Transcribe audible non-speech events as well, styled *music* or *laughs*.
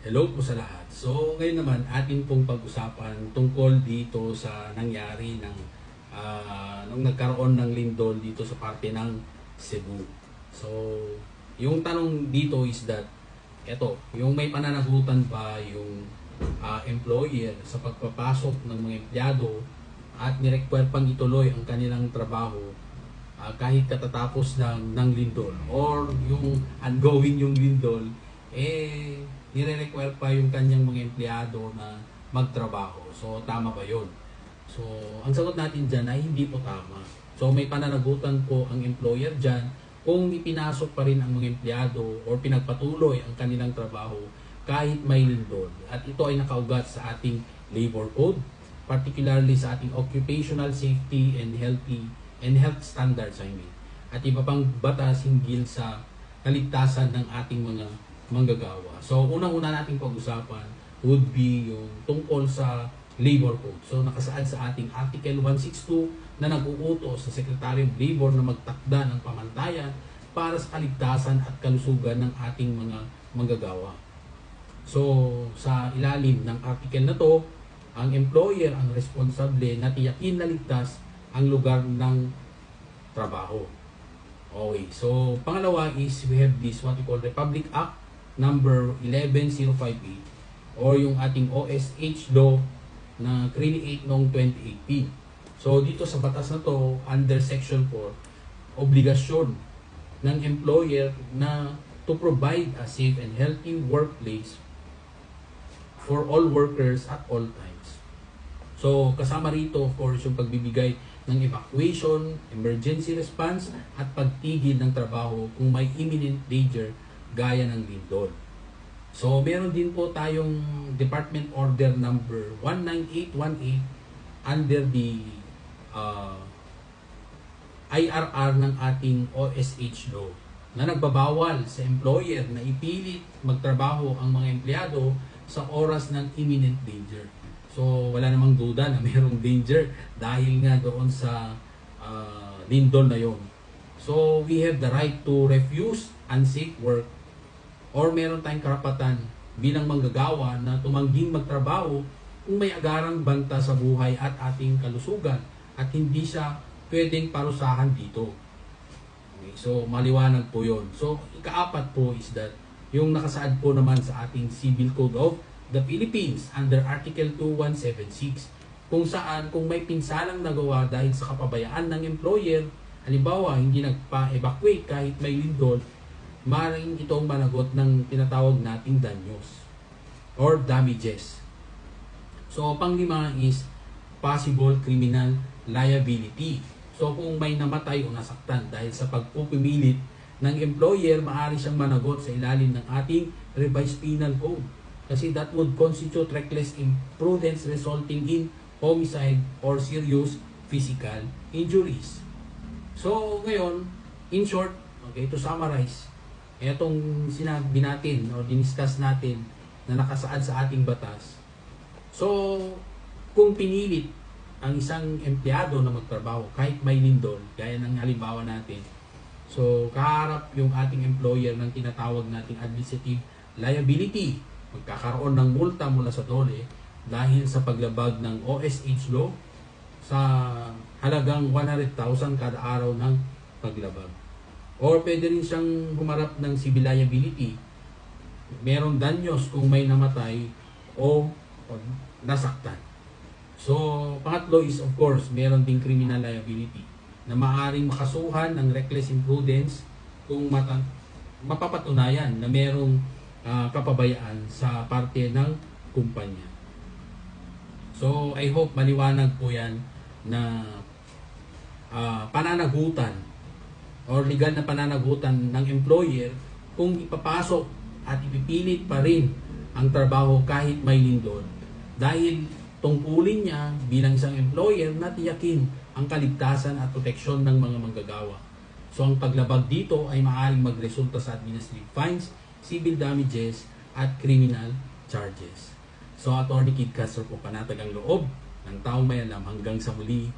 Hello po sa lahat. So ngayon naman atin pong pag-usapan tungkol dito sa nangyari ng ah, nung nagkaroon ng lindol dito sa parte ng Cebu. So yung tanong dito is that eto, yung may pananagutan ba yung ah, employer sa pagpapasok ng mga empleyado at nirequire pang ituloy ang kanilang trabaho ah, kahit katatapos ng, ng lindol or yung ongoing yung lindol eh nire-require pa yung kanyang mga empleyado na magtrabaho. So, tama ba yun? So, ang sagot natin dyan ay hindi po tama. So, may pananagutan po ang employer dyan kung ipinasok pa rin ang mga empleyado or pinagpatuloy ang kanilang trabaho kahit may lindol. At ito ay nakaugat sa ating labor code, particularly sa ating occupational safety and healthy and health standards I mean. At iba pang batas hinggil sa kaligtasan ng ating mga manggagawa. So, unang-una nating pag-usapan would be yung tungkol sa labor code. So, nakasaad sa ating Article 162 na nag-uutos sa Secretary of Labor na magtakda ng pamantayan para sa kaligtasan at kalusugan ng ating mga manggagawa. So, sa ilalim ng article na to, ang employer ang responsable na tiyakin na ligtas ang lugar ng trabaho. Okay, so pangalawa is we have this what we call Republic Act number 11058 or yung ating OSH law na create noong 2018. So dito sa batas na to, under section 4, obligasyon ng employer na to provide a safe and healthy workplace for all workers at all times. So kasama rito of course yung pagbibigay ng evacuation, emergency response at pagtigil ng trabaho kung may imminent danger gaya ng lindol. So, meron din po tayong Department Order number 19818 under the uh, IRR ng ating OSH law na nagbabawal sa employer na ipilit magtrabaho ang mga empleyado sa oras ng imminent danger. So, wala namang duda na *laughs* mayroong danger dahil nga doon sa uh, lindol na yon. So, we have the right to refuse unsafe work or meron tayong karapatan bilang manggagawa na tumangging magtrabaho kung may agarang banta sa buhay at ating kalusugan at hindi siya pwedeng parusahan dito. Okay, so maliwanag po yon. So ikaapat po is that yung nakasaad po naman sa ating Civil Code of the Philippines under Article 2176 kung saan kung may pinsalang nagawa dahil sa kapabayaan ng employer, halimbawa hindi nagpa-evacuate kahit may lindol, maaaring itong managot ng tinatawag nating danyos or damages. So, panglima is possible criminal liability. So, kung may namatay o nasaktan dahil sa pagpupumilit ng employer, maaari siyang managot sa ilalim ng ating revised penal code. Kasi that would constitute reckless imprudence resulting in homicide or serious physical injuries. So, ngayon, in short, okay, to summarize, etong sinabi natin o diniscuss natin na nakasaad sa ating batas. So, kung pinilit ang isang empleyado na magtrabaho kahit may lindol, gaya ng halimbawa natin, so kaharap yung ating employer ng tinatawag nating administrative liability. Magkakaroon ng multa mula sa DOLE dahil sa paglabag ng OSH law sa halagang 100,000 kada araw ng paglabag. Or pwede rin siyang humarap ng civil liability. Merong danyos kung may namatay o, o nasaktan. So, pangatlo is of course, meron ding criminal liability na maaaring makasuhan ng reckless imprudence kung mata, mapapatunayan na merong ah, kapabayaan sa parte ng kumpanya. So, I hope maliwanag po yan na ah, pananagutan or legal na pananagutan ng employer kung ipapasok at ipipilit pa rin ang trabaho kahit may lindol dahil tungkulin niya bilang isang employer na tiyakin ang kaligtasan at proteksyon ng mga manggagawa. So ang paglabag dito ay maaaring magresulta sa administrative fines, civil damages, at criminal charges. So Attorney Kid Castro po panatag ang loob ng taong may alam hanggang sa muli